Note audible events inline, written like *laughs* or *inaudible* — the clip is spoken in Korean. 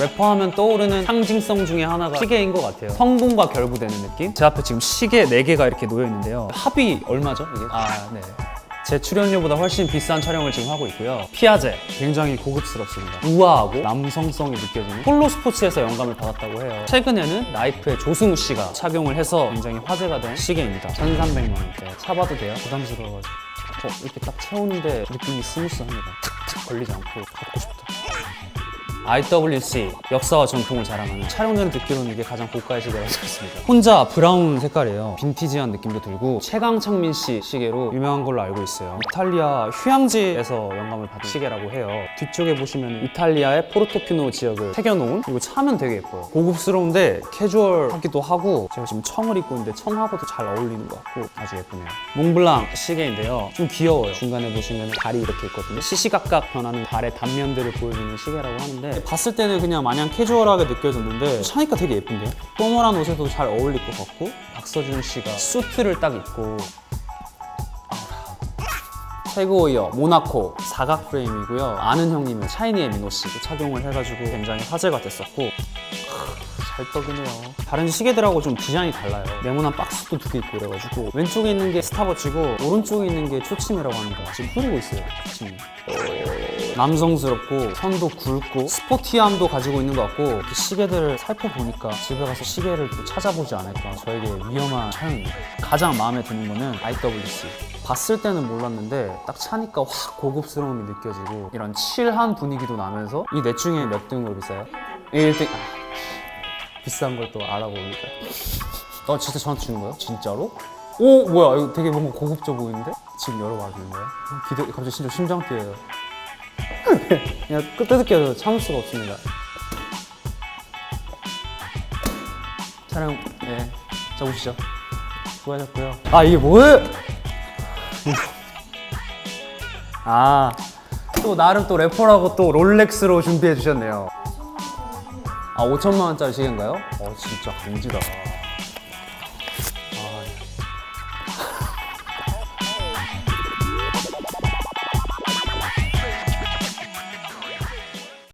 래퍼 하면 떠오르는 상징성 중에 하나가 시계인 것 같아요. 성분과 결부되는 느낌? 제 앞에 지금 시계 4개가 이렇게 놓여 있는데요. 합이 얼마죠, 이게? 아, 네. 제 출연료보다 훨씬 비싼 촬영을 지금 하고 있고요. 피아제 굉장히 고급스럽습니다. 우아하고 남성성이 느껴지는 폴로 스포츠에서 영감을 받았다고 해요. 최근에는 나이프의 조승우 씨가 착용을 해서 굉장히 화제가 된 시계입니다. 1,300만 원대. 사봐도 돼요? 부담스러워가지고. 어, 이렇게 딱 채우는데 느낌이 스무스합니다. 걸리지 않고 갖고 싶다. IWC 역사와 전통을 자랑하는 촬영전을 듣기로는 이게 가장 고가의 시계라고 들었습니다. 혼자 브라운 색깔이에요. 빈티지한 느낌도 들고 최강창민 씨 시계로 유명한 걸로 알고 있어요. 이탈리아 휴양지에서 영감을 받은 시계라고 해요. 뒤쪽에 보시면 이탈리아의 포르토피노 지역을 새겨놓은 그리고 차면 되게 예뻐요. 고급스러운데 캐주얼하기도 하고 제가 지금 청을 입고 있는데 청하고도 잘 어울리는 것 같고 아주 예쁘네요. 몽블랑 시계인데요. 좀 귀여워요. 중간에 보시면 발이 이렇게 있거든요. 시시각각 변하는 발의 단면들을 보여주는 시계라고 하는데 봤을 때는 그냥 마냥 캐주얼하게 느껴졌는데 차니까 되게 예쁜데요? 포멀한 옷에도 잘 어울릴 것 같고 박서준 씨가 수트를 딱 입고 최고이어 모나코 사각 프레임이고요. 아는 형님은 샤이니의 민호 씨도 착용을 해가지고 굉장히 화제가 됐었고 잘 떡이네요. 다른 시계들하고 좀 디자인이 달라요. 네모난 박스도 두 개 있고 그래가지고 왼쪽에 있는 게 스타워치고 오른쪽에 있는 게 초침이라고 합니다. 지금 흐르고 있어요. 초침이. 남성스럽고 선도 굵고 스포티함도 가지고 있는 것 같고 이렇게 시계들을 살펴보니까 집에 가서 시계를 또 찾아보지 않을까 저에게 위험한 촬영입니다. 가장 마음에 드는 거는 IWC. 봤을 때는 몰랐는데 딱 차니까 확 고급스러움이 느껴지고 이런 칠한 분위기도 나면서 이 넷 중에 몇 등으로 비싸요? 1등. 아, 비싼 걸 또 알아보니까. 어 진짜 저한테 주는 거예요? 진짜로? 오 뭐야 이거 되게 뭔가 고급져 보이는데? 지금 열어봐 주는 거야? 기대 갑자기 진짜 심장 뛰어요. 그냥 뜯을게요. 참을 수가 없습니다. 촬영 네, 자 오시죠. 수고하셨고요. 아 이게 뭐예요? *laughs* 아. 또 나름 또 래퍼라고 또 롤렉스로 준비해 주셨네요. 아 5천만 원짜리 시계인가요? 어 진짜 간지다.